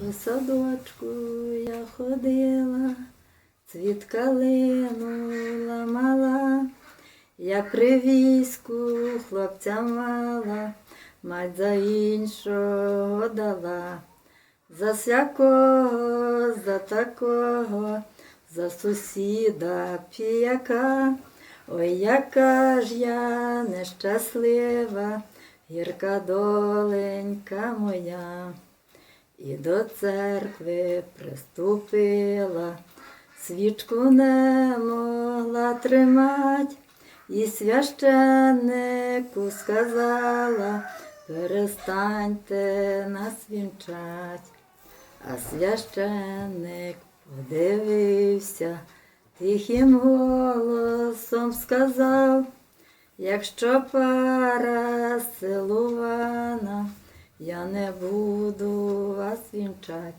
У садочку я ходила, цвіт калину ламала, я при війську хлопця мала, мать за іншого дала. За всякого, за такого, за сусіда піяка. Ой, яка ж я нещаслива, гірка доленька моя. І до церкви приступила, свічку не могла тримать, і священнику сказала, перестаньте нас вінчать. А священник подивився, тихим голосом сказав, якщо пара силувана, я не буду вас вінчать.